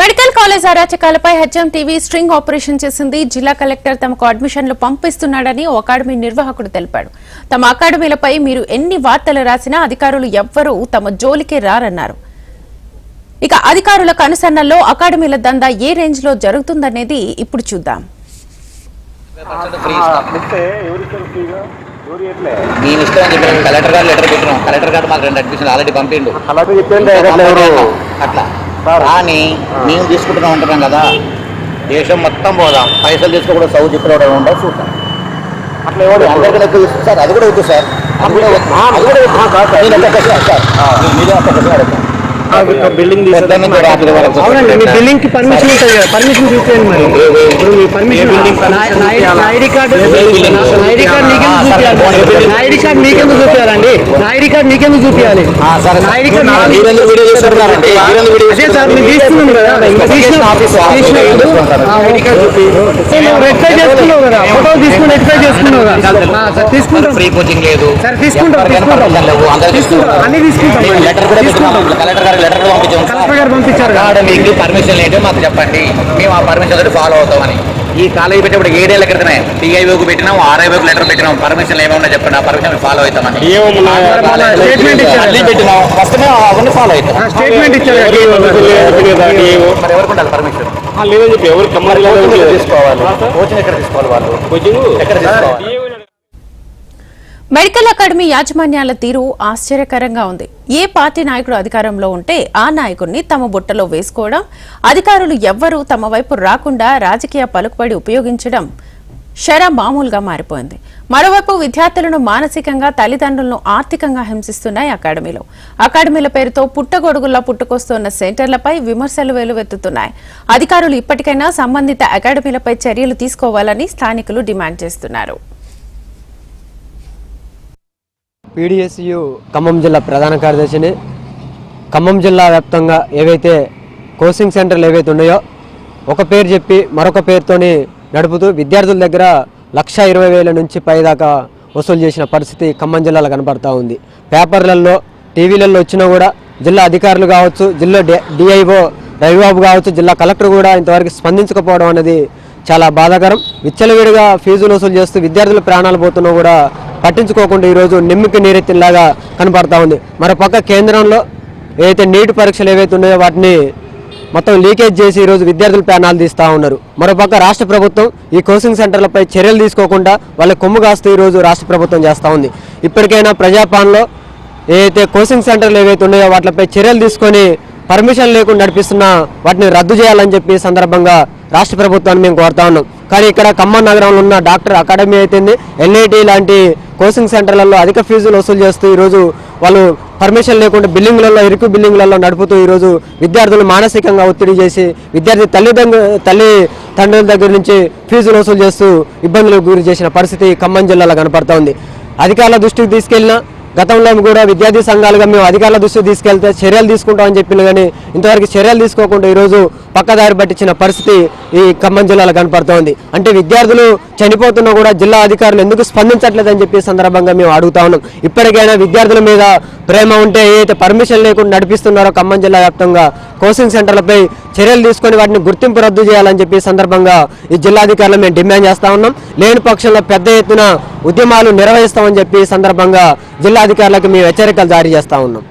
Medical college అరాచకాలపై H M TV string operation చేసింది. జిల్లా collector తమకు అడ్మిషన్లు పంపిస్తున్నాడని ఓ అకాడమీ నిర్వాహకుడు తెలిపాడు. తమ అకాడమీలపై మీరు ఎన్ని వార్తలు రాసినా అధికారులు ఎవ్వరూ తమ జోలికే రారన్నారు. ఇక అధికారుల కనుసన్నల్లో అకాడమీల దందా ఏ రేంజ్లో జరుగుతుందనేది ఇప్పుడు చూద్దాం. నేను కలెక్టర్ గారు లెటర్ పెట్టినాం. కలెక్టర్ గారు మాకు రెండు అడ్మిషన్ ఆల్రెడీ పంపిండు. అట్లా. కానీ మేము తీసుకుంటున్నాం ఉంటున్నాం కదా. దేశం మొత్తం పోదాం. పైసలు తీసుకోకుండా సౌ ఇక్కడ ఉండవు చూద్దాం. అట్లా ఎవరు అందరికీ ఇస్తుంది సార్ అది కూడా వద్దు సార్. అది కూడా. అది కూడా కాదు సార్. మీరు ఒక్క క్వశ్చన్ అడుగుతాను బిల్డింగ్ బిల్డింగ్కి పర్మిషన్ ఉంటుంది కదా. పర్మిషన్ చూపించండి మరి. ఇప్పుడు మీ permission ID card ID card చూపించాలి నా ఐడి కార్డు మీకెందుకు చూపించాలండి నా ఐడి కార్డు మీకెందుకు చూపించాలి నా ఐడి కార్డు అదే సార్ తీసుకున్నాం కదా రెక్టిఫై చేసుకున్నావు ఫోటో తీసుకుని రెక్టిఫై చేసుకున్నావు కదా. ఆ, సార్ తీసుకుంటాం. ఫ్రీ కోచింగ్ లేదు. సార్, తీసుకుంటాం, తీసుకుంటాం. అన్ని తీసుకుంటాం. లెటర్ కూడా కలెక్టర్ లెటర్ కూడా పంపించాము సార్. కలెక్టర్ గారు పంపించారు పర్మిషన్ ఏంటో మాకు చెప్పండి. మేము ఆ పర్మిషన్ తోటి ఫాలో అవుతామని. ఈ కాలేజీ పెట్టేప్పుడు ఏడేళ్ళ క్రితమే టీఐఓకి పెట్టినాం ఆర్ఐఓకి లెటర్ పెట్టినాం. పర్మిషన్ ఏమైనా చెప్పండి. ఆ పర్మిషన్ ఫాలో అవుతామని. స్టేట్మెంట్ మరి ఎవరికి ఉండాలి పర్మిషన్ లేదని చెప్పి ఎవరు కమ్మరి తీసుకోవాలి? కోచింగ్ ఎక్కడ తీసుకోవాలి వాళ్ళు? కోచింగ్ ఎక్కడ తీసుకోవాలి? మెడికల్ అకాడమీ యాజమాన్యాల తీరు ఆశ్చర్యకరంగా ఉంది. ఏ పార్టీ నాయకుడు అధికారంలో ఉంటే ఆ నాయకుడిని తమ బుట్టలో వేసుకోవడం అధికారులు ఎవ్వరూ తమ వైపు రాకుండా రాజకీయ పలుకుబడి ఉపయోగించడం షరా మామూలుగా మారిపోయింది. మరోవైపు విద్యార్థులను మానసికంగా తల్లిదండ్రులను ఆర్థికంగా హింసిస్తున్నాయి అకాడమీలో. అకాడమీల పేరుతో పుట్టగొడుగుల్లా పుట్టుకొస్తున్న సెంటర్లపై విమర్శలు వెలువెత్తుతున్నాయి అధికారులు ఇప్పటికైనా సంబంధిత అకాడమీలపై చర్యలు తీసుకోవాలని స్థానికులు డిమాండ్ చేస్తున్నారు. పీడిఎస్యు ఖమ్మం జిల్లా ప్రధాన కార్యదర్శిని. ఖమ్మం జిల్లా వ్యాప్తంగా ఏవైతే కోచింగ్ సెంటర్లు ఏవైతే ఉన్నాయో ఒక పేరు చెప్పి మరొక పేరుతోని నడుపుతూ విద్యార్థుల దగ్గర లక్ష ఇరవై వేల నుంచి పైదాకా వసూలు చేసిన పరిస్థితి ఖమ్మం జిల్లాలో కనపడతా ఉంది. పేపర్లలో టీవీలలో వచ్చినా కూడా జిల్లా అధికారులు కావచ్చు జిల్లా డిఐఓ రవిబాబు కావచ్చు జిల్లా కలెక్టర్ కూడా ఇంతవరకు స్పందించకపోవడం అనేది చాలా బాధాకరం. విచ్చలవిడిగా ఫీజులు వసూలు చేస్తూ విద్యార్థుల ప్రాణాలు పోతున్నా కూడా పట్టించుకోకుండా ఈరోజు నిమ్మికి నీరెత్తిలాగా కనపడతా ఉంది. మరోపక్క కేంద్రంలో ఏదైతే నీటి పరీక్షలు ఏవైతే ఉన్నాయో వాటిని మొత్తం లీకేజ్ చేసి ఈరోజు విద్యార్థుల ప్యానాలు తీస్తూ ఉన్నారు. మరోపక్క రాష్ట్ర ప్రభుత్వం ఈ కోచింగ్ సెంటర్లపై చర్యలు తీసుకోకుండా వాళ్ళ కొమ్ము కాస్తూ ఈరోజు రాష్ట్ర ప్రభుత్వం చేస్తూ ఉంది. ఇప్పటికైనా ప్రజాపాలనలో ఏదైతే కోచింగ్ సెంటర్లు ఏవైతే ఉన్నాయో వాటిపై చర్యలు తీసుకొని పర్మిషన్ లేకుండా నడిపిస్తున్న వాటిని రద్దు చేయాలని చెప్పి సందర్భంగా రాష్ట్ర ప్రభుత్వాన్ని మేము కోరుతా ఉన్నాం. కానీ ఇక్కడ ఖమ్మం నగరంలో ఉన్న డాక్టర్ అకాడమీ అయితే ఎల్ఐటి లాంటి కోచింగ్ సెంటర్లలో అధిక ఫీజులు వసూలు చేస్తూ ఈరోజు వాళ్ళు పర్మిషన్ లేకుండా బిల్డింగ్లలో ఇరుకు బిల్డింగ్లలో నడుపుతూ ఈరోజు విద్యార్థులు మానసికంగా ఒత్తిడి చేసి విద్యార్థి తల్లిదండ్రు తల్లి తండ్రుల దగ్గర నుంచి ఫీజులు వసూలు చేస్తూ ఇబ్బందులకు గురి చేసిన పరిస్థితి ఖమ్మం జిల్లాలో కనపడుతోంది ఉంది. అధికారుల దృష్టికి తీసుకెళ్ళినా గతంలో కూడా విద్యార్థి సంఘాలుగా మేము అధికారుల దృష్టికి తీసుకెళ్తే చర్యలు తీసుకుంటామని చెప్పిన కానీ ఇంతవరకు చర్యలు తీసుకోకుండా ఈరోజు పక్కదారి పట్టించిన పరిస్థితి ఈ ఖమ్మం జిల్లాలో కనపడుతోంది. అంటే విద్యార్థులు చనిపోతున్నా కూడా జిల్లా అధికారులు ఎందుకు స్పందించట్లేదని చెప్పి సందర్భంగా మేము అడుగుతా ఉన్నాం. ఇప్పటికైనా విద్యార్థుల మీద ప్రేమ ఉంటే ఏదైతే పర్మిషన్ లేకుండా నడిపిస్తున్నారో ఖమ్మం జిల్లా వ్యాప్తంగా కోచింగ్ సెంటర్లపై చర్యలు తీసుకొని వాటిని గుర్తింపు రద్దు చేయాలని చెప్పి సందర్భంగా ఈ జిల్లాధికారులు మేము డిమాండ్ చేస్తా ఉన్నాం. లేని పక్షంలో పెద్ద ఎత్తున ఉద్యమాలు నిర్వహిస్తామని చెప్పి సందర్భంగా జిల్లాధికారులకు మేము హెచ్చరికలు జారీ చేస్తా ఉన్నాం.